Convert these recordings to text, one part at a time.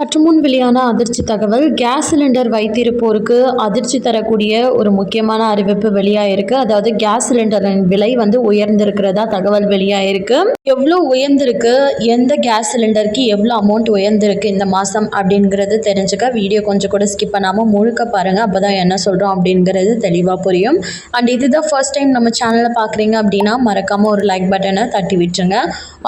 சற்று முன் வெளியான அதிர்ச்சி தகவல் கேஸ் சிலிண்டர் வைத்திருப்போருக்கு அதிர்ச்சி தரக்கூடிய ஒரு முக்கியமான அறிவிப்பு வெளியாயிருக்கு. அதாவது கேஸ் சிலிண்டரின் விலை வந்து உயர்ந்திருக்கிறதா தகவல் வெளியாயிருக்கு. எவ்வளோ உயர்ந்திருக்கு? எந்த கேஸ் சிலிண்டருக்கு எவ்வளோ அமௌண்ட் உயர்ந்திருக்கு இந்த மாதம் அப்படிங்கிறது தெரிஞ்சுக்க வீடியோ கொஞ்சம் கூட ஸ்கிப் பண்ணாமல் முழுக்க பாருங்கள் அப்போ தான் என்ன சொல்கிறோம் அப்படிங்கிறது தெளிவாக புரியும். அண்ட் இதுதான் ஃபர்ஸ்ட் டைம் நம்ம சேனலை பார்க்குறீங்க அப்படின்னா மறக்காமல் ஒரு லைக் பட்டனை தட்டி விட்டுருங்க.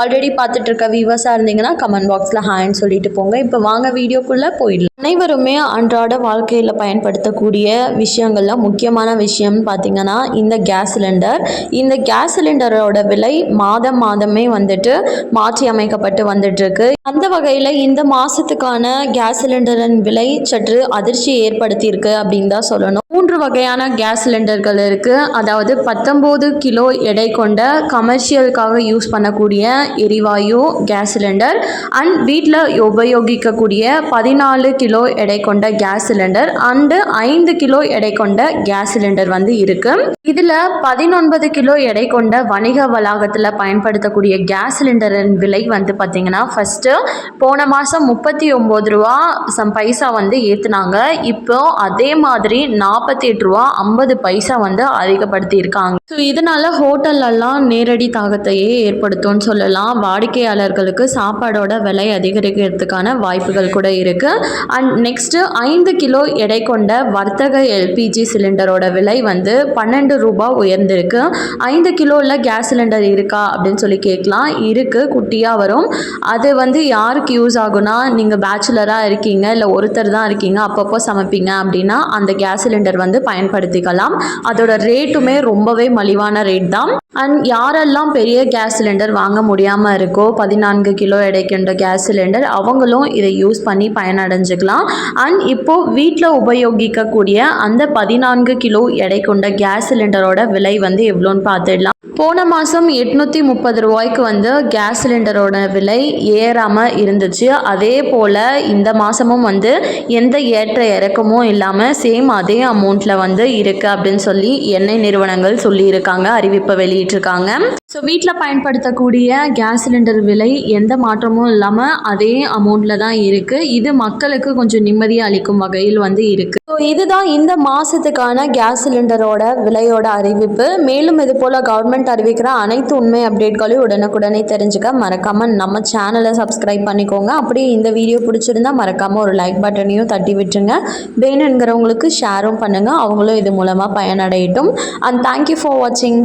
ஆல்ரெடி பார்த்துட்டு இருக்க வியூவர்ஸாக இருந்தீங்கன்னா கமெண்ட் பாக்ஸில் ஹாய்ன்னு சொல்லிட்டு போங்க. இப்போ வாங்க வீடியோக்குள்ளே போயிடலாம். அனைவருமே அன்றாட வாழ்க்கையில் பயன்படுத்தக்கூடிய விஷயங்களில் முக்கியமான விஷயம்னு பார்த்தீங்கன்னா இந்த கேஸ் சிலிண்டர் இந்த கேஸ் சிலிண்டரோட விலை மாதம் மாதமே வந்துட்டு மாற்றி அமைக்கப்பட்டு வந்துட்டுருக்கு. அந்த வகையில் இந்த மாதத்துக்கான கேஸ் சிலிண்டரின் விலை சற்று அதிர்ச்சியை ஏற்படுத்தியிருக்கு அப்படின்னு தான் சொல்லணும். மூன்று வகையான கேஸ் சிலிண்டர்கள் இருக்குது அதாவது பத்தொம்போது கிலோ எடை கொண்ட கமர்ஷியலுக்காக யூஸ் பண்ணக்கூடிய எரிவாயு கேஸ் சிலிண்டர் அண்ட் வீட்டில் உபயோகிக்கக்கூடிய பதினாலு கிலோ எடை கொண்ட கேஸ் சிலிண்டர் அண்டு ஐந்து கிலோ எடை கொண்ட கேஸ் சிலிண்டர் வந்து இருக்குது இதில் பதினொன்பது கிலோ எடை கொண்ட வணிக வளாகத்தில் பயன்படுத்தக்கூடிய கேஸ் சிலிண்டரின் விலை வந்து பார்த்திங்கன்னா ஃபஸ்ட்டு போன மாதம் முப்பத்தி ஒம்பது ரூபா சம் பைசா வந்து ஏற்றுனாங்க இப்போ அதே மாதிரி நாற்பத்தி எட்டு ரூபா ஐம்பது பைசா வந்து அதிகப்படுத்தியிருக்காங்க. ஸோ இதனால் ஹோட்டல்லலாம் நேரடி தாக்கத்தையே ஏற்படுத்தும்னு சொல்லலாம் வாடிக்கையாளர்களுக்கு சாப்பாடோட விலை அதிகரிக்கிறதுக்கான வாய்ப்புகள் கூட இருக்குது அண்ட் நெக்ஸ்ட்டு ஐந்து கிலோ எடை கொண்ட வர்த்தக எல்பிஜி சிலிண்டரோட விலை வந்து பன்னெண்டு ரூபாய் உயர்ந்திருக்கு. ஐந்து கிலோவில் கேஸ் சிலிண்டர் இருக்கா அப்படின்னு சொல்லி கேட்கலாம். இருக்குது குட்டியாக வரும். அது வந்து யாருக்கு யூஸ் ஆகுனா நீங்கள் பேச்சுலராக இருக்கீங்க இல்லை ஒருத்தர் தான் இருக்கீங்க அப்பப்போ சமைப்பீங்க அப்படின்னா அந்த கேஸ் சிலிண்டர் வந்து பயன்படுத்திக்கலாம். அதோட ரேட்டுமே ரொம்பவே மலிவான ரேட் தான். அண்ட் யாரெல்லாம் பெரிய கேஸ் சிலிண்டர் வாங்க முடியும் முடியாமல் இருக்கோ பதினான்கு கிலோ எடைக்கின்ற கேஸ் சிலிண்டர் அவங்களும் இதை யூஸ் பண்ணி பயனடைஞ்சுக்கலாம். அண்ட் இப்போது வீட்டில் உபயோகிக்கக்கூடிய அந்த பதினான்கு கிலோ எடை கொண்ட கேஸ் சிலிண்டரோட விலை வந்து எவ்வளோன்னு பார்த்துடலாம். போன மாதம் எட்நூற்றி முப்பது ரூபாய்க்கு வந்து கேஸ் சிலிண்டரோட விலை ஏறாமல் இருந்துச்சு. அதே போல் இந்த மாதமும் வந்து எந்த ஏற்ற இறக்கமும் இல்லாமல் சேம் அதே அமௌண்ட்டில் வந்து இருக்குது அப்படின்னு சொல்லி எண்ணெய் நிறுவனங்கள் சொல்லியிருக்காங்க அறிவிப்பை வெளியிட்டிருக்காங்க. ஸோ வீட்டில் பயன்படுத்தக்கூடிய கேஸ் சிலிண்டர் விலை எந்த மாற்றமும் இல்லாமல் அதே அமௌண்ட்டில் தான் இருக்குது இது மக்களுக்கு கொஞ்சம் நிம்மதியை அளிக்கும் வகையில் வந்து இருக்குது ஸோ இதுதான் இந்த மாதத்துக்கான கேஸ் சிலிண்டரோட விலையோட அறிவிப்பு. மேலும் இது போல் கவர்மெண்ட் அறிவிக்கிற அனைத்து உண்மை அப்டேட்களையும் உடனுக்குடனே தெரிஞ்சுக்க மறக்காமல் நம்ம சேனலை சப்ஸ்கிரைப் பண்ணிக்கோங்க. அப்படியே இந்த வீடியோ பிடிச்சிருந்தா மறக்காமல் ஒரு லைக் பட்டனையும் தட்டி விட்டுருங்க. வேணுங்கிறவங்களுக்கு ஷேரும் பண்ணுங்கள் அவங்களும் இது மூலமாக பயனடையட்டும். அண்ட் தேங்க்யூ ஃபார் வாட்சிங்